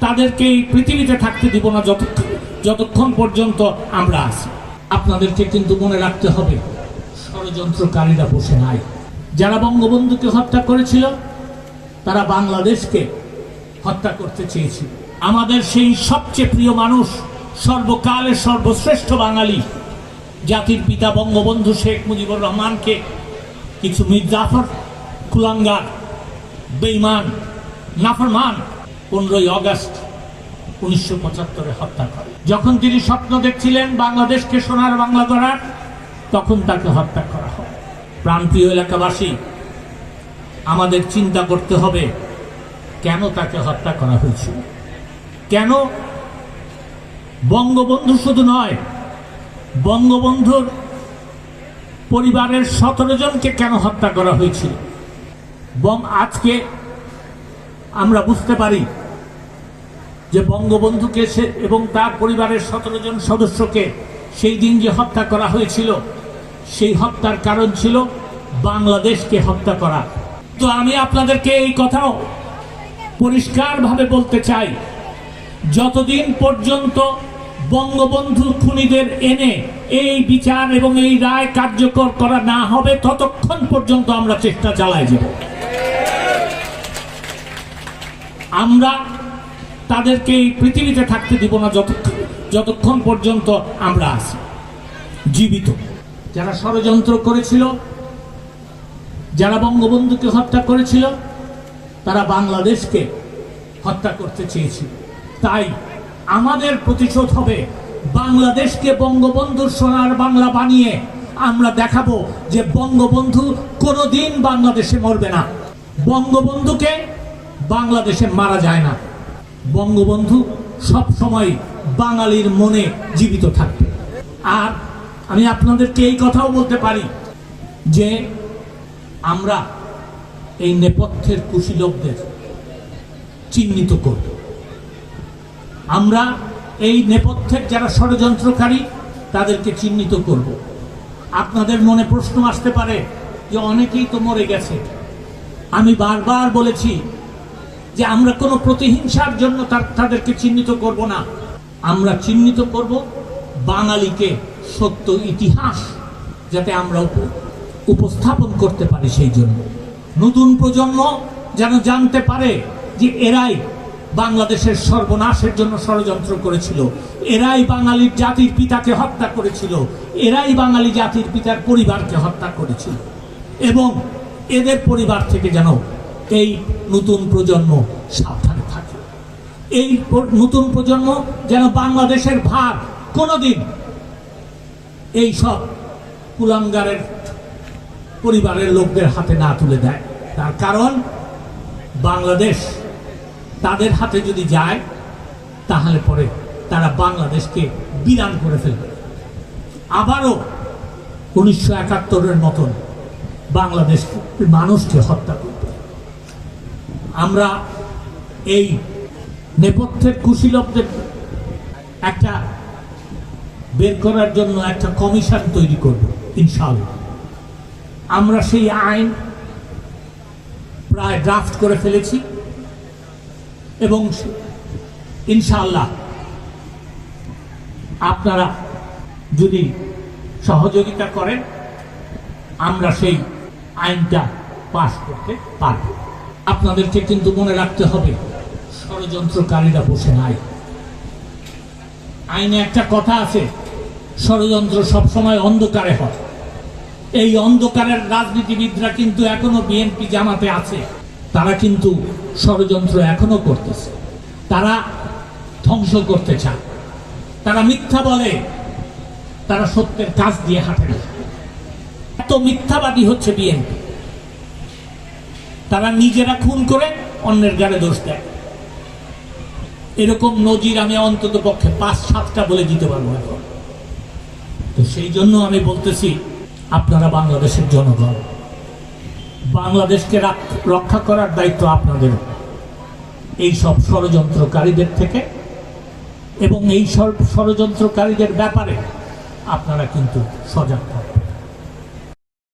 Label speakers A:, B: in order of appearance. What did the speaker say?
A: তাদেরকে এই পৃথিবীতে থাকতে দিব না যতক্ষণ যতক্ষণ পর্যন্ত আমরা আছি। আপনাদেরকে কিন্তু মনে রাখতে হবে, ষড়যন্ত্রকারীরা বসে নাই। যারা বঙ্গবন্ধুকে হত্যা করেছিল, তারা বাংলাদেশকে হত্যা করতে চেয়েছিল। আমাদের সেই সবচেয়ে প্রিয় মানুষ, সর্বকালের সর্বশ্রেষ্ঠ বাঙালি, জাতির পিতা বঙ্গবন্ধু শেখ মুজিবুর রহমানকে কিছু মির্জাফর কুলাঙ্গার, বেইমান, নাফরমান পনেরোই অগস্ট উনিশশো পঁচাত্তরে হত্যা করে। যখন তিনি স্বপ্ন দেখছিলেন বাংলাদেশকে সোনার বাংলা করার, তখন তাকে হত্যা করা হয়। প্রাণপ্রিয় এলাকাবাসী, আমাদের চিন্তা করতে হবে, কেন তাকে হত্যা করা হয়েছিল? কেন বঙ্গবন্ধু শুধু নয়, বঙ্গবন্ধুর পরিবারের সতেরো জনকে কেন হত্যা করা হয়েছিল? বং আজকে আমরা বুঝতে পারি যে বঙ্গবন্ধুকে সে এবং তার পরিবারের সতেরো জন সদস্যকে সেই দিন যে হত্যা করা হয়েছিল, সেই হত্যার কারণ ছিল বাংলাদেশকে হত্যা করা। তো আমি আপনাদেরকে এই কথাও পরিষ্কারভাবে বলতে চাই, যতদিন পর্যন্ত বঙ্গবন্ধু খুনিদের এনে এই বিচার এবং এই রায় কার্যকর করা না হবে, ততক্ষণ পর্যন্ত আমরা চেষ্টা চালাই যাব। আমরা তাদেরকে এই পৃথিবীতে থাকতে দিব না যতক্ষণ যতক্ষণ পর্যন্ত আমরা আছি। জীবিত। যারা ষড়যন্ত্র করেছিল, যারা বঙ্গবন্ধুকে হত্যা করেছিল, তারা বাংলাদেশকে হত্যা করতে চেয়েছিল। তাই আমাদের প্রতিশোধ হবে, বাংলাদেশকে বঙ্গবন্ধুর সোনার বাংলা বানিয়ে আমরা দেখাবো যে বঙ্গবন্ধু কোনোদিন বাংলাদেশে মরবে না। বঙ্গবন্ধুকে বাংলাদেশে মারা যায় না। বঙ্গবন্ধু সব সময় বাঙালির মনে জীবিত থাকবে। আর আমি আপনাদেরকে এই কথাও বলতে পারি যে আমরা এই নেপথ্যের কুশীলকদের চিহ্নিত করব। আমরা এই নেপথ্যের যারা ষড়যন্ত্রকারী, তাদেরকে চিহ্নিত করব। আপনাদের মনে প্রশ্ন আসতে পারে যে অনেকেই তো মরে গেছে। আমি বারবার বলেছি যে আমরা কোনো প্রতিহিংসার জন্য তার, তাদেরকে চিহ্নিত করব না। আমরা চিহ্নিত করব বাঙালিকে সত্য ইতিহাস যাতে আমরা উপ- উপস্থাপন করতে পারি সেই জন্য। নতুন প্রজন্ম যেন জানতে পারে যে এরাই বাংলাদেশের সর্বনাশের জন্য ষড়যন্ত্র করেছিল। এরাই বাঙালির জাতির পিতাকে হত্যা করেছিল। এরাই বাঙালি জাতির পিতার পরিবারকে হত্যা করেছিল। এবং এদের পরিবার থেকে যেন এই নতুন প্রজন্ম সাবধানে থাকে এই নতুন প্রজন্ম যেন বাংলাদেশের ভার কোনোদিন এই সব কুলাঙ্গারের পরিবারের লোকদের হাতে না তুলে দেয়। তার কারণ, বাংলাদেশ তাদের হাতে যদি যায়, তাহলে পরে তারা বাংলাদেশকে বিরান করে ফেলবে। আবারও উনিশশো একাত্তরের মতন বাংলাদেশ মানুষকে হত্যা করবে। আমরা এই নেপথ্যের কুশীলকদের একটা বের করার জন্য একটা কমিশন তৈরি করব, ইনশাআল্লাহ। আমরা সেই আইন প্রায় ড্রাফট করে ফেলেছি এবং ইনশাআল্লাহ আপনারা যদি সহযোগিতা করেন, আমরা সেই আইনটা পাশ করতে পারব। আপনাদেরকে কিন্তু মনে রাখতে হবে, ষড়যন্ত্রকারীরা বসে নাই। আইনে একটা কথা আছে, ষড়যন্ত্র সবসময় অন্ধকারে হয়। এই অন্ধকারের রাজনীতিবিদরা কিন্তু এখনও বিএনপি জামাতে আছে, তারা কিন্তু ষড়যন্ত্র এখনও করতেছে। তারা ধ্বংস করতে চায়। তারা মিথ্যা বলে, তারা সত্যের কাজ দিয়ে হাঁটে এত মিথ্যাবাদী হচ্ছে বিএনপি। তারা নিজেরা খুন করে অন্যের গাড়ে দোষ দেয়। এরকম নজির আমি অন্তত পক্ষে পাঁচ, সাতটা বলে দিতে পারব এখন। তো সেই জন্য আমি বলতেছি, আপনারা বাংলাদেশের জনগণ, বাংলাদেশকে রক্ষা করার দায়িত্ব আপনাদের। এই সব ষড়যন্ত্রকারীদের থেকে এবং এই সব ষড়যন্ত্রকারীদের ব্যাপারে আপনারা কিন্তু সজাগ